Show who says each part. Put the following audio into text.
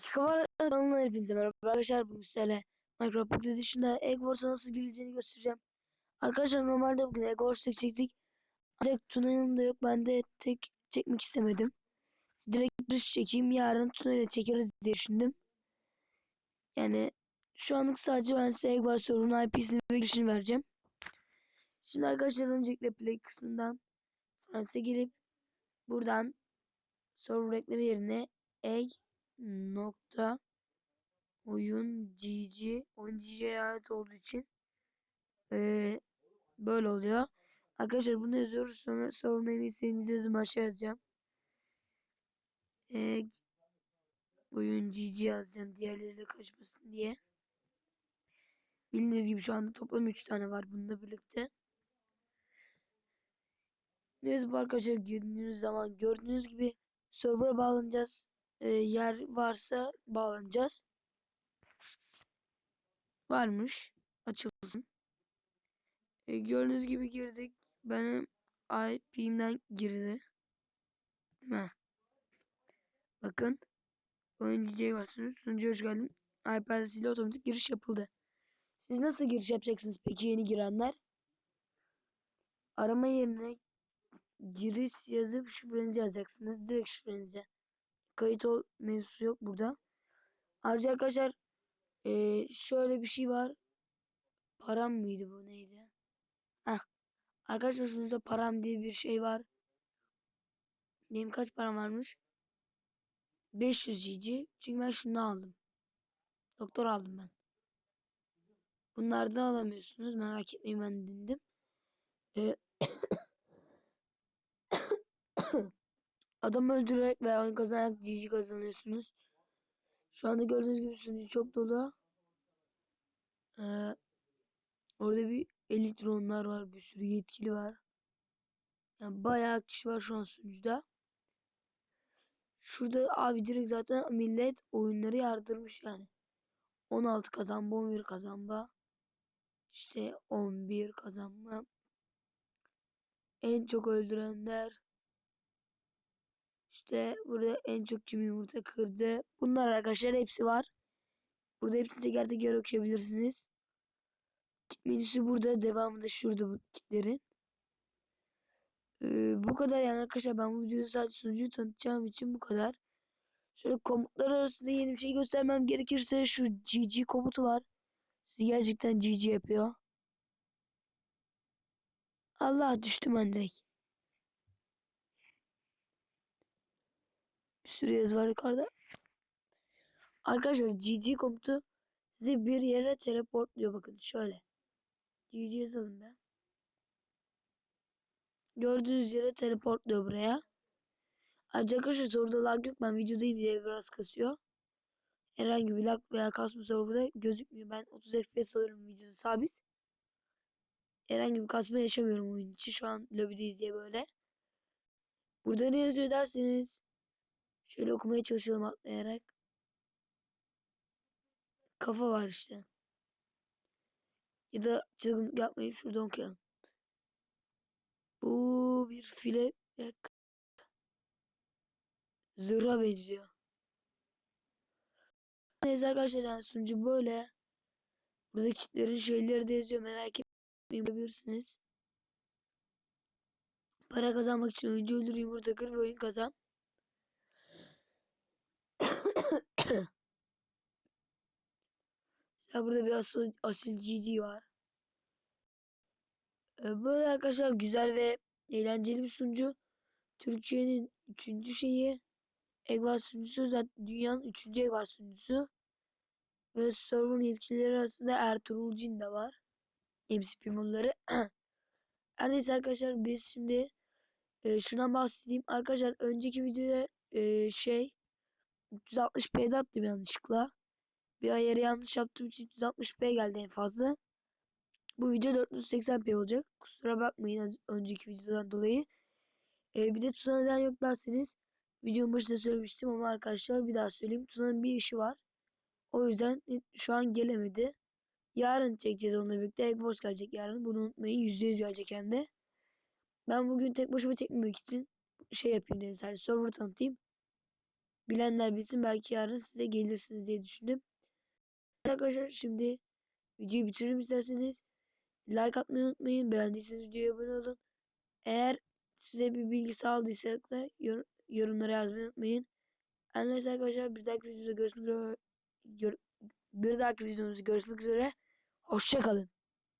Speaker 1: Kafalar kanalına hepinize merhaba arkadaşlar bugün sizlerle Minecraft Pocket Edition'da Egg Wars'a nasıl girileceğini göstereceğim. Arkadaşlar normalde bugün Egg Wars çekecektik. Ancak Tuna yanımda yok ben de tek çekmek istemedim. Direkt bir çekeyim yarın Tuna ile çekeriz diye düşündüm. Yani şu anlık sadece ben size Egg Wars sorunun IP'sini ve girişini vereceğim. Şimdi arkadaşlar öncelikle play kısmından Fransa girip buradan server ekleme yerine egg nokta oyun gg oyun gg'ye ait olduğu için eee, böyle oluyor. Arkadaşlar bunu yazıyoruz sonra sorun istediğiniz yazımı aşağı yazacağım. Egg oyun gg yazacağım diğerleriyle kaçmasın diye. Bildiğiniz gibi şu anda toplam 3 tane var bununla birlikte. Neyse bu arkadaşlar girdiğiniz zaman gördüğünüz gibi server'a bağlanacağız. Ee, yer varsa bağlanacağız. Varmış. Açılsın. Ee, gördüğünüz gibi girdik. Benim IP'mden girdi. Değil mi? Bakın. Oyuncuya basıyorsunuz. Sunucuya hoş geldin. IP adresiyle otomatik giriş yapıldı. Siz nasıl giriş yapacaksınız peki yeni girenler? Arama yerine giriş yazıp şifrenizi yazacaksınız. Direkt şifrenize. Kayıt ol mevzusu yok burada. Ayrıca arkadaşlar eee, şöyle bir şey var. Param mıydı bu neydi? Heh. Arkadaşlar şurada param diye bir şey var. Benim kaç param varmış? 500 GG. Çünkü ben şunu aldım. Doktor aldım ben. Bunlardan alamıyorsunuz. Merak etmeyin ben dindim. Ee, Adam öldürerek veya oyun kazanarak GG kazanıyorsunuz. Şu anda gördüğünüz gibi sunucu çok dolu. Ee, orada bir elitronlar var. Bir sürü yetkili var. Yani bayağı kişi var şu an sunucuda. Şurada abi direkt zaten millet oyunları yardırmış yani. 16 kazanma, 11 kazanma. İşte 11 kazanma. En çok öldürenler. İşte burada en çok kim yumurta kırdı. Bunlar arkadaşlar hepsi var. Burada hepsini teker teker okuyabilirsiniz. Kit menüsü burada. Devamı da şurada bu kitlerin. Ee, bu kadar yani arkadaşlar ben bu videoda sadece sunucuyu tanıtacağım için bu kadar. Şöyle komutlar arasında yeni bir şey göstermem gerekirse şu GG komutu var. Sizi gerçekten GG yapıyor. Allah düştüm ben direkt. Sürü yazı var yukarıda. Arkadaşlar GG komutu sizi bir yere teleportluyor bakın şöyle. GG yazalım be. Gördüğünüz yere teleportluyor buraya. Ayrıca arkadaşlar soruda lag yok. Ben videodayım diye biraz kasıyor. Herhangi bir lag veya kasma serverda gözükmüyor. Ben 30 FPS alıyorum videoda sabit. Herhangi bir kasma yaşamıyorum oyun için. Şu an lobideyiz diye böyle. Burada ne yazıyor derseniz. Şöyle okumaya çalışalım atlayarak. Kafa var işte. Ya da çılgınlık yapmayıp şuradan okuyalım. Bu bir file zırha benziyor. Neyse arkadaşlar yani sunucu böyle. Burada kitlerin şeyleri de yazıyor merak etmeyin bilirsiniz. Para kazanmak için oyuncu öldür yumurta kır ve oyun kazan. Ya burada bir asıl, asil GG var. Ee, Böyle arkadaşlar güzel ve eğlenceli bir sunucu. Türkiye'nin üçüncü şeyi. Egvar sunucusu zaten dünyanın üçüncü Egvar sunucusu. Ve server'ın yetkilileri arasında Ertuğrul Cin de var. MCP modları. Her neyse arkadaşlar biz şimdi e, şundan bahsedeyim. Arkadaşlar önceki videoda e, şey 360p'de attım yanlışlıkla. Bir ayarı yanlış yaptığım için 360p geldi en fazla. Bu video 480p olacak. Kusura bakmayın önceki videodan dolayı. Ee, bir de Tuna neden yok derseniz videonun başında söylemiştim ama arkadaşlar bir daha söyleyeyim. Tuna'nın bir işi var. O yüzden şu an gelemedi. Yarın çekeceğiz onunla birlikte. Wars gelecek yarın. Bunu unutmayın. %100 gelecek hem de. Ben bugün tek başıma çekmemek için şey yapayım dedim. Sadece server tanıtayım. Bilenler bilsin belki yarın size gelirsiniz diye düşündüm. Arkadaşlar şimdi videoyu bitirelim isterseniz. Like atmayı unutmayın. Beğendiyseniz videoya abone olun. Eğer size bir bilgi sağladıysak da yor yorumlara yazmayı unutmayın. Neyse arkadaşlar bir dahaki videoda görüşmek üzere. Bir dahaki videomuzda görüşmek üzere. Hoşçakalın.